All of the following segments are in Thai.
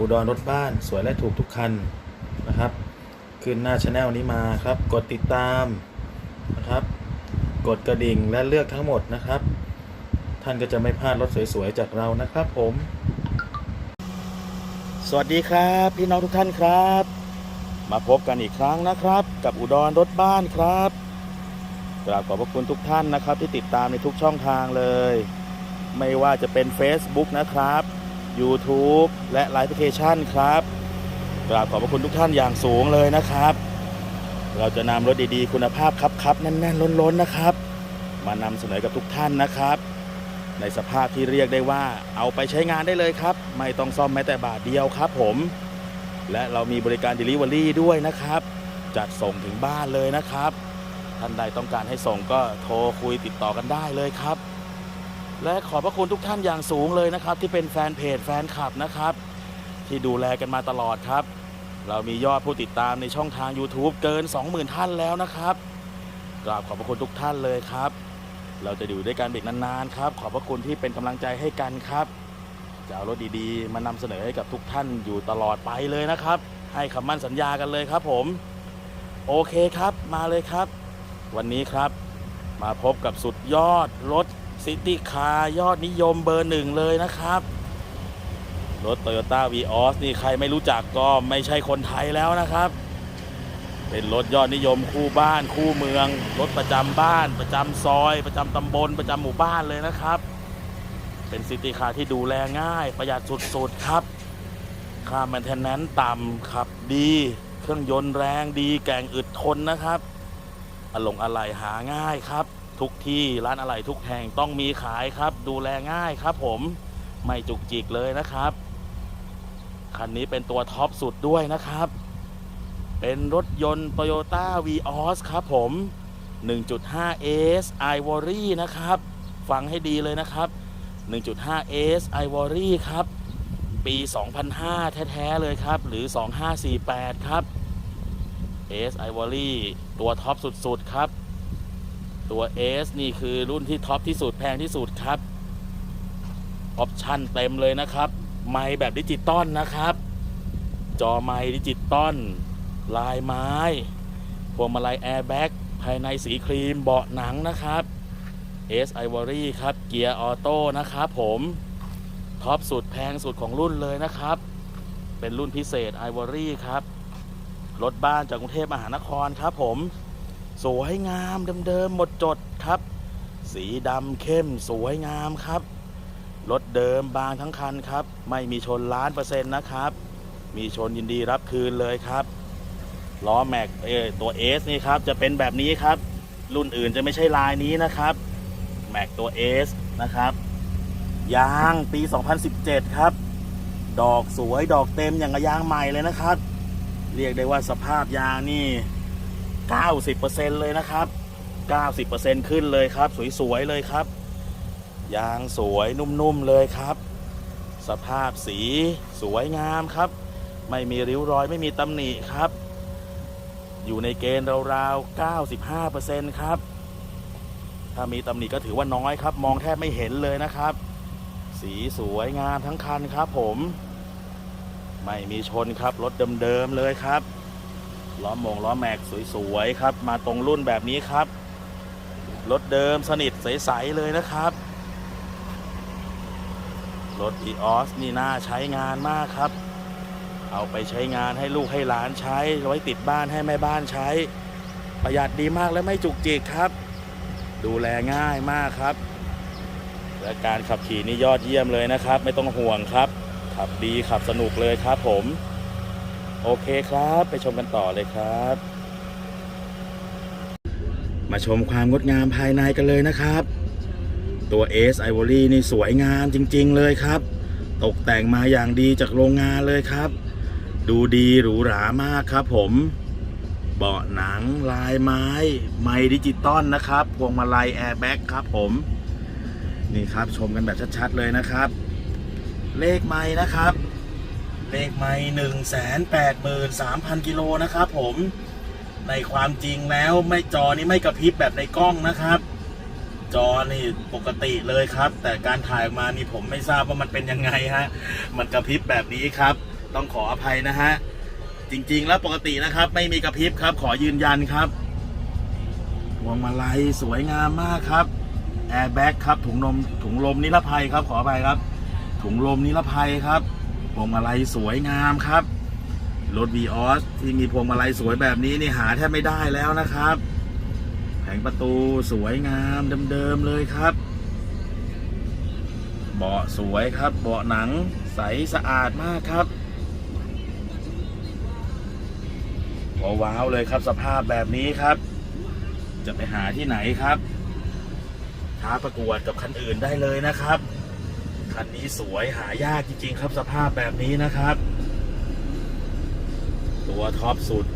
อุดรรถบ้านสวยและถูกทุกคันนะครับขึ้นหน้าช anel นี้มาครับ กดติดตามนะครับ กดกระดิ่งและเลือกทั้งหมดนะครับ ท่านก็จะไม่พลาดรถสวยๆ จากเรานะครับผม สวัสดีครับ พี่น้องทุกท่านครับ มาพบกันอีกครั้งนะครับ กับอุดรรถบ้านครับกราบขอบพระคุณทุกท่านนะครับ ที่ติดตามในทุกช่องทางเลย ไม่ว่าจะเป็น Facebook นะครับ YouTube และไลฟ์แอปพลิเคชันครับกราบขอบพระคุณทุกท่านอย่างสูงเลยนะครับ เราจะนำรถดีๆ คุณภาพครับครับแน่นๆ ล้นๆนะครับ มานำเสนอกับทุกท่านนะครับ ในสภาพที่เรียกได้ว่า เอาไปใช้งานได้เลยครับ ไม่ต้องซ่อมแม้แต่บาทเดียวครับผม และเรามีบริการ Delivery ด้วยนะครับ จัดส่งถึงบ้านเลยนะครับ ท่านใดต้องการให้ส่งก็โทรคุยติดต่อกันได้เลยครับ และขอบพระคุณทุกท่านอย่างสูงเลยนะครับ ที่เป็นแฟนเพจแฟนคลับนะครับ ที่ดูแลกันมาตลอดครับ เรามียอดผู้ติดตามในช่องทาง YouTube เกิน 20,000 ท่านแล้วนะครับกราบขอบพระคุณทุกท่านเลยครับ เราจะอยู่ด้วยกันอีกนานๆครับ ขอบพระคุณที่เป็นกำลังใจให้กันครับจะเอารถดีๆ มานำเสนอให้กับทุกท่านอยู่ตลอดไปเลยนะครับ ให้คำมั่นสัญญากันเลยครับผม โอเคครับมาเลยครับ วันนี้ครับ มาพบกับสุดยอดรถ ซิตี้คาร์ยอดนิยมเบอร์หนึ่งเลยนะครับ รถ Toyota v ีออสนี่ใครไม่รู้จักก็ไม่ใช่คนไทยแล้วนะครับ เป็นรถยอดนิยมคู่บ้านคู่เมือง รถประจำบ้าน ประจำซอย ประจำตำบล ประจำหมู่บ้านเลยนะครับ เป็นซิตี้คาร์ที่ดูแลง่าย ประหยัดสุดๆครับ ค่าแมนเทนแนนซ์ต่ำขับดี เครื่องยนต์แรงดีแก่งอึดทนนะครับอลงอะไหล่หาง่ายครับ ทุกที่ร้านอะไหล่ทุกแห่งต้องมีขายครับ ดูแลง่ายครับ ผมไม่จุกจิกเลยนะครับ คันนี้เป็นตัวท็อปสุดด้วยนะครับ เป็นรถยนต์ Toyota Vios ครับผม 1.5 S Ivory นะครับ ฟังให้ดีเลยนะครับ 1.5 S Ivory ครับ ปี 2005 แท้ ๆ เลยครับ หรือ 2548 ครับ S Ivory ตัวท็อปสุด ๆ ครับ ตัว S นี่คือรุ่นที่ท็อปที่สุดแพงที่สุดครับ ออปชั่นเต็มเลยนะครับ ไมค์แบบดิจิตอลนะครับ จอไมค์ดิจิตอลลายไม้พวงมาลัยแอร์แบ็กภายในสีครีมเบาะหนังนะครับ S Ivory ครับ เกียร์ออโต้นะครับผมท็อปสุดแพงสุดของรุ่นเลยนะครับ เป็นรุ่นพิเศษ Ivory ครับ รถบ้านจากกรุงเทพมหานครครับผม สวยงามเดิมๆหมดจดครับ สีดำเข้มสวยงามครับ รถเดิมบางทั้งคันครับ ไม่มีชนล้านเปอร์เซ็นต์นะครับ มีชนยินดีรับคืนเลยครับล้อแม็กเออตัว S นี่ครับจะเป็นแบบนี้ครับ รุ่นอื่นจะไม่ใช่ลายนี้นะครับแม็กตัว S นะครับยางปี 2017 ครับ ดอกสวยดอกเต็มอย่างกับยางใหม่เลยนะครับ เรียกได้ว่าสภาพยางนี่ 90%เลยนะครับ 90%ขึ้นเลยครับ สวย ๆ เลยครับ ยางสวยนุ่ม ๆ เลยครับ สภาพสีสวยงามครับ ไม่มีริ้วรอยไม่มีตำหนิครับ อยู่ในเกณฑ์ราวๆ 95%ครับ ถ้ามีตำหนิก็ถือว่าน้อยครับ มองแทบไม่เห็นเลยนะครับ สีสวยงามทั้งคันครับผม ไม่มีชนครับ รถเดิม ๆ เลยครับ ล้อมงล้อแม็กสวยๆครับ มาตรงรุ่นแบบนี้ครับ รถเดิมสนิทใสๆเลยนะครับ รถ e ีออสนี่น่าใช้งานมากครับ เอาไปใช้งานให้ลูกให้หลานใช้ ไว้ติดบ้านให้แม่บ้านใช้ ประหยัดดีมากและไม่จุกจิกครับ ดูแลง่ายมากครับ และการขับขี่นี่ยอดเยี่ยมเลยนะครับ ไม่ต้องห่วงครับ ขับดีขับสนุกเลยครับผม โอเคครับ ไปชมกันต่อเลยครับ มาชมความงดงามภายในกันเลยนะครับ ตัว S Ivory นี่สวยงามจริง ๆ เลยครับ ตกแต่งมาอย่างดีจากโรงงานเลยครับ ดูดีหรูหรามากครับผมเบาะหนังลายไม้ ไม้ดิจิตอลนะครับ พวงมาลัยแอร์แบ็กครับผม นี่ครับชมกันแบบชัด ๆ เลยนะครับ เลขไม้นะครับ เลขไม้หนึ่งแสนแปดหมื่นสามพันกิโลนะครับผมในความจริงแล้วไม่จอนี้ไม่กระพริบแบบในกล้องนะครับ จอนี่ปกติเลยครับ แต่การถ่ายออกมานี่ผมไม่ทราบว่ามันเป็นยังไงฮะมันกระพริบแบบนี้ครับ ต้องขออภัยนะฮะจริง ๆ แล้วปกตินะครับ ไม่มีกระพริบครับ ขอยืนยันครับพวงมาลัยสวยงามมากครับแอร์แบ็กครับถุงลมถุงลมนิรภัยครับขออภัยครับ ถุงลมนิรภัยครับ พวงมาลัยสวยงามครับรถ v ีออสที่มีพวงมาลัยสวยแบบนี้นี่หาแทบไม่ได้แล้วนะครับ แผงประตูสวยงามเดิมๆเลยครับ เบาะสวยครับเบาะหนังใสสะอาดมากครับว้าวเลยครับสภาพแบบนี้ครับ จะไปหาที่ไหนครับท้าประกวดกับคันอื่นได้เลยนะครับ คันนี้สวยหายากจริง ๆ ครับสภาพแบบนี้นะครับ ตัวท็อปสุด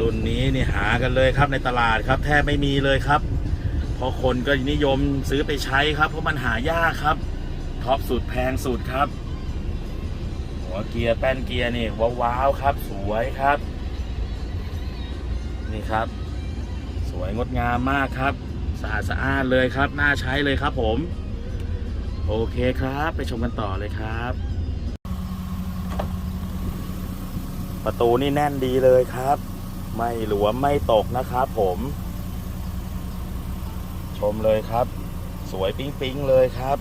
รุ่นนี้นี่หากันเลยครับในตลาดครับ แทบไม่มีเลยครับ เพราะคนก็นิยมซื้อไปใช้ครับ เพราะมันหายากครับท็อปสุดแพงสุดครับ หัวเกียร์แป้นเกียร์นี่ว้าวๆครับ สวยครับ นี่ครับ สวยงดงามมากครับสะอาดสะอานเลยครับ น่าใช้เลยครับผม โอเคครับ ไปชมกันต่อเลยครับ ประตูนี่แน่นดีเลยครับ ไม่หลวมไม่ตกนะครับผม ชมเลยครับ สวยปิ๊งปิ๊งๆเลยครับ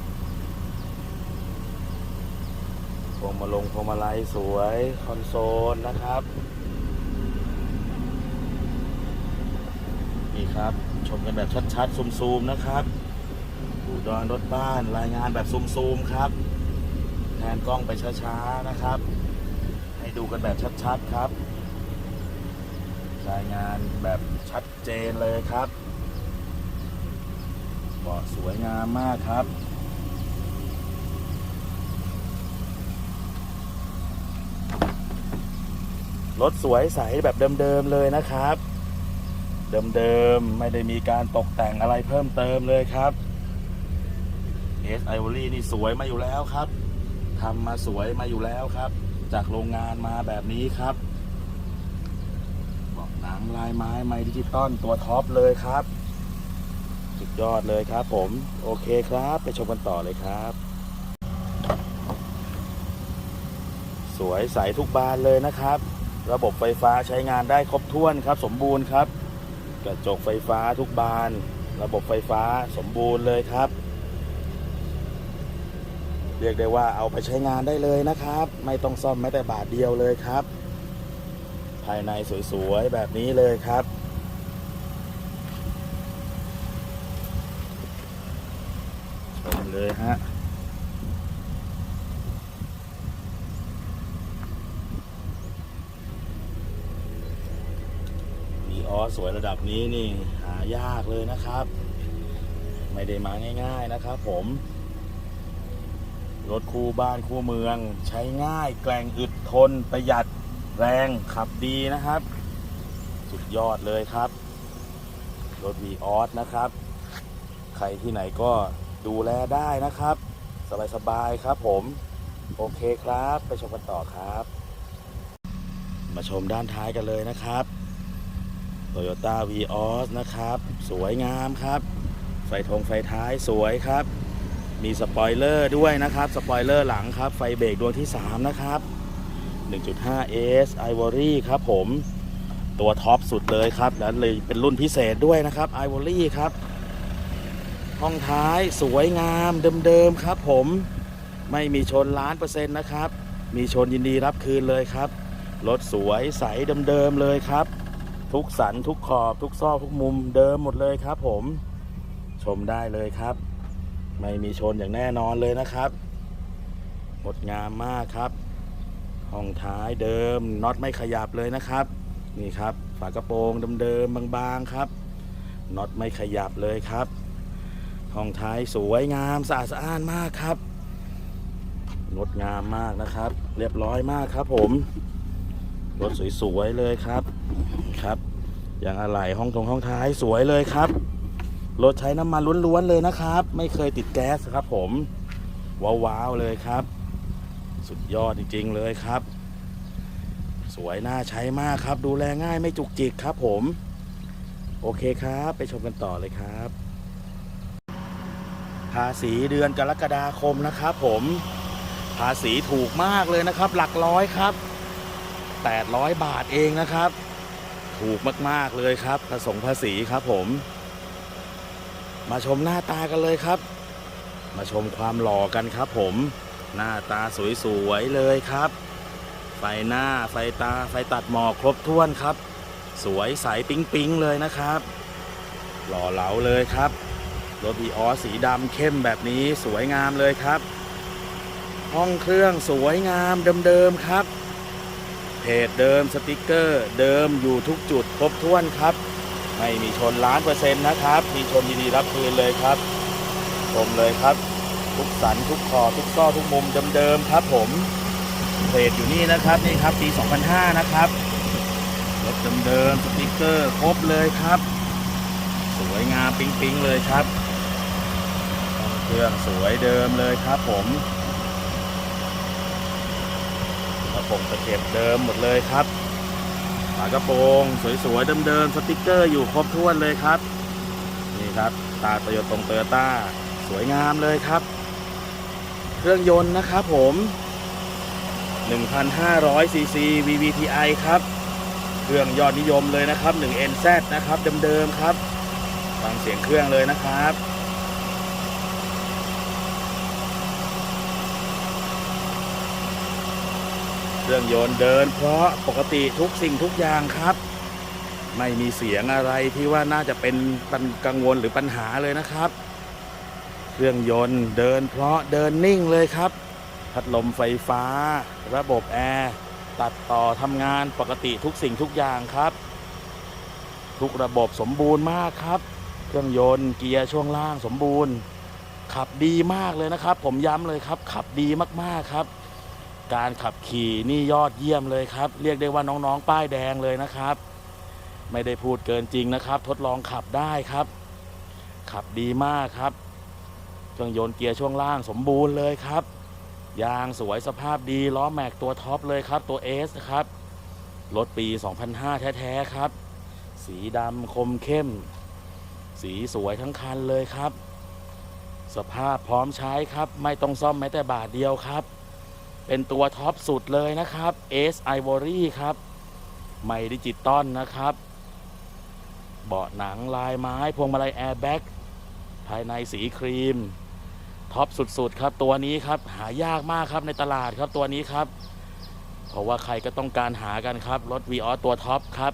พวงมาลงพวงมาลัยสวยคอนโซลนะครับนี่ครับ ชมกันแบบชัดๆซูมๆนะครับ อุดรรถบ้านรายงานแบบซูมๆครับ แทนกล้องไปช้าๆนะครับ ให้ดูกันแบบชัดๆครับ รายงานแบบชัดเจนเลยครับเบาะสวยงามมากครับรถสวยใสแบบเดิมๆเลยนะครับ เดิมๆ ไม่ได้มีการตกแต่งอะไรเพิ่มเติมเลยครับ เอสไอวอรี่นี่สวยมาอยู่แล้วครับทำมาสวยมาอยู่แล้วครับ จากโรงงานมาแบบนี้ครับบอกหนังลายไม้ไม้ดิจิตอลตัวท็อปเลยครับสุดยอดเลยครับผม โอเคครับ ไปชมกันต่อเลยครับ สวยใสทุกบานเลยนะครับ ระบบไฟฟ้าใช้งานได้ครบถ้วนครับ สมบูรณ์ครับ กระจกไฟฟ้าทุกบาน ระบบไฟฟ้าสมบูรณ์เลยครับ เรียกได้ว่าเอาไปใช้งานได้เลยนะครับ ไม่ต้องซ่อมแม้แต่บาทเดียวเลยครับ ภายในสวยๆแบบนี้เลยครับชมเลยฮะมีออสสวยระดับนี้นี่หายากเลยนะครับ ไม่ได้มาง่าย ๆนะครับผม รถคู่บ้านคู่เมือง ใช้ง่ายแกร่งอึดทน ประหยัดแรงขับดีนะครับ สุดยอดเลยครับ รถ v ีออสนะครับ ใครที่ไหนก็ดูแลได้นะครับ สบายๆครับผม โอเคครับ ไปชมกันต่อครับ มาชมด้านท้ายกันเลยนะครับ Toyota v ีออสนะครับ สวยงามครับ ไฟทงไฟท้ายสวยครับ มีสปอยเลอร์ด้วยนะครับ สปอยเลอร์หลังครับ ไฟเบรกดวงที่ 3 นะครับ 1.5S Ivory ครับผม ตัวท็อปสุดเลยครับ แล้วเลยเป็นรุ่นพิเศษด้วยนะครับ Ivory ครับ ห้องท้ายสวยงามเดิมๆครับผมไม่มีชนล้านเปอร์เซ็นต์นะครับ มีชนยินดีรับคืนเลยครับ รถสวยใสเดิมๆเลยครับ ทุกสันทุกขอบทุกซอกทุกมุมเดิมหมดเลยครับผม ชมได้เลยครับ ไม่มีชนอย่างแน่นอนเลยนะครับงดงามมากครับ ห้องท้ายเดิมน็อตไม่ขยับเลยนะครับ นี่ครับ ฝากระโปรงเดิมๆบางๆครับน็อตไม่ขยับเลยครับ ห้องท้ายสวยงามสะอาดสะอ้านมากครับงดงามมากนะครับ เรียบร้อยมากครับ ผมรถสวยๆเลยครับครับ อย่างอะไหล่ห้องทงห้องท้ายสวยเลยครับ รถใช้น้ำมันล้วนๆเลยนะครับ ไม่เคยติดแก๊สครับ ผม ว้าวๆเลยครับ สุดยอดจริง ๆ เลยครับ สวยน่าใช้มากครับ ดูแลง่ายไม่จุกจิกครับ ผม โอเคครับ ไปชมกันต่อเลยครับ ภาษีเดือนกรกฎาคมนะครับผมภาษีถูกมากเลยนะครับ หลักร้อยครับ 800 บาทเองนะครับ ถูกมากๆเลยครับผสมภาษีครับผม มาชมหน้าตากันเลยครับ มาชมความหล่อกันครับผม หน้าตาสวยๆเลยครับ ไฟหน้าไฟตาไฟตัดหมอกครบถ้วนครับ สวยใสปิ๊งๆเลยนะครับ หล่อเหลาเลยครับ รถวีออสีดำเข้มแบบนี้สวยงามเลยครับ ห้องเครื่องสวยงามเดิมๆครับเพจเดิมสติกเกอร์ เดิมอยู่ทุกจุดครบถ้วนครับ ไม่มีชนล้านเปอร์เซ็นต์นะครับ มีชนยินดีรับคืนเลยครับ ชมเลยครับ ทุกสันทุกคอทุกซ่อทุกมุมเดิมๆครับผมเพจอยู่นี่นะครับนี่ครับปี 2005 นะครับรถเดิมๆสติกเกอร์ครบเลยครับ สวยงามปิ๊งๆเลยครับเครื่องสวยเดิมเลยครับผมกระโปงตะเข็บเดิมหมดเลยครับากระโปรงสวยๆเดิมๆสติกเกอร์อยู่ครบถ้วนเลยครับ นี่ครับ ตาโตโยตงเตอร์ต้าสวยงามเลยครับ เครื่องยนต์นะครับผม1,500ซีซี VVTi ครับ เครื่องยอดนิยมเลยนะครับ 1NZ นะครับเดิมๆครับ ฟังเสียงเครื่องเลยนะครับ เครื่องยนต์เดิน เพราะปกติทุกสิ่งทุกอย่างครับ ไม่มีเสียงอะไรที่ว่าน่าจะเป็นปัญกังวลหรือปัญหาเลยนะครับ เครื่องยนต์เดินเพราะเดินนิ่งเลยครับ พัดลมไฟฟ้า ระบบแอร์ตัดต่อทำงานปกติทุกสิ่งทุกอย่างครับ ทุกระบบสมบูรณ์มากครับ เครื่องยนต์เกียร์ช่วงล่างสมบูรณ์ ขับดีมากเลยนะครับ ผมย้ำเลยครับ ขับดีมากๆครับ การขับขี่นี่ยอดเยี่ยมเลยครับ เรียกได้ว่าน้องๆ ป้ายแดงเลยนะครับ ไม่ได้พูดเกินจริงนะครับ ทดลองขับได้ครับ ขับดีมากครับเครื่องยนต์เกียร์ช่วงล่างสมบูรณ์เลยครับยางสวยสภาพดีล้อแม็กตัวท็อปเลยครับ ตัว S นะครับรถปี 2005 แท้ ๆ ครับ สีดำคมเข้ม สีสวยทั้งคันเลยครับ สภาพพร้อมใช้ครับ ไม่ต้องซ่อมแม้แต่บาทเดียวครับ เป็นตัวท็อปสุดเลยนะครับ S Ivory ครับไม่ดิจิตอลนะครับ เบาะหนังลายไม้พวงมาลัยแอร์แบ็กภายในสีครีม ท็อปสุดๆ ครับตัวนี้ครับ หายากมากครับในตลาดครับตัวนี้ครับ เพราะว่าใครก็ต้องการหากันครับ รถ v ีออตัวท็อปครับ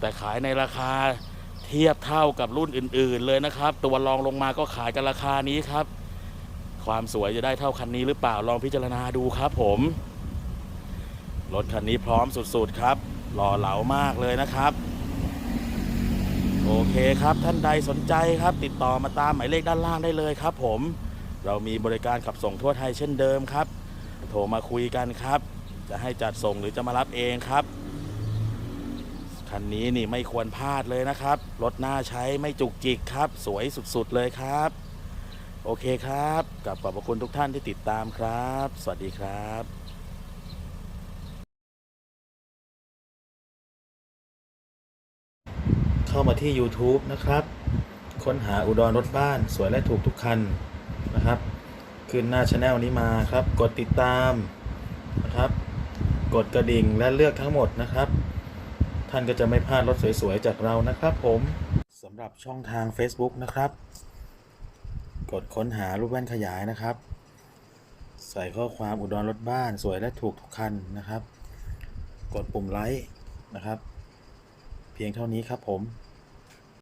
แต่ขายในราคาเทียบเท่ากับรุ่นอื่น ๆ เลยนะครับ ตัวรองลงมาก็ขายกันราคานี้ครับ ความสวยจะได้เท่าคันนี้หรือเปล่าลองพิจารณาดูครับผม รถคันนี้พร้อมสุดๆครับ หล่อเหลามากเลยนะครับ โอเคครับท่านใดสนใจครับ ติดต่อมาตามหมายเลขด้านล่างได้เลยครับ ผม เรามีบริการขับส่งทั่วไทยเช่นเดิมครับ โทรมาคุยกันครับ จะให้จัดส่งหรือจะมารับเองครับคันนี้นี่ไม่ควรพลาดเลยนะครับ รถหน้าใช้ไม่จุกจิกครับ สวยสุดๆเลยครับ โอเคครับกับขอบพระคุณทุกท่านที่ติดตามครับ สวัสดีครับเข้ามาที่ YouTube นะครับ ค้นหาอุดรรถบ้านสวยและถูกทุกคันนะครับ ขึ้นหน้าช anel นี้มาครับ กดติดตามนะครับ กดกระดิ่งและเลือกทั้งหมดนะครับ ท่านก็จะไม่พลาดรถสวยๆ จากเรานะครับผมสำหรับช่องทาง Facebook นะครับ กดค้นหารูปแว่นขยายนะครับ ใส่ข้อความอุดรรถบ้านสวยและถูกทุกคันนะครับ กดปุ่มไลค์นะครับ เพียงเท่านี้ครับผม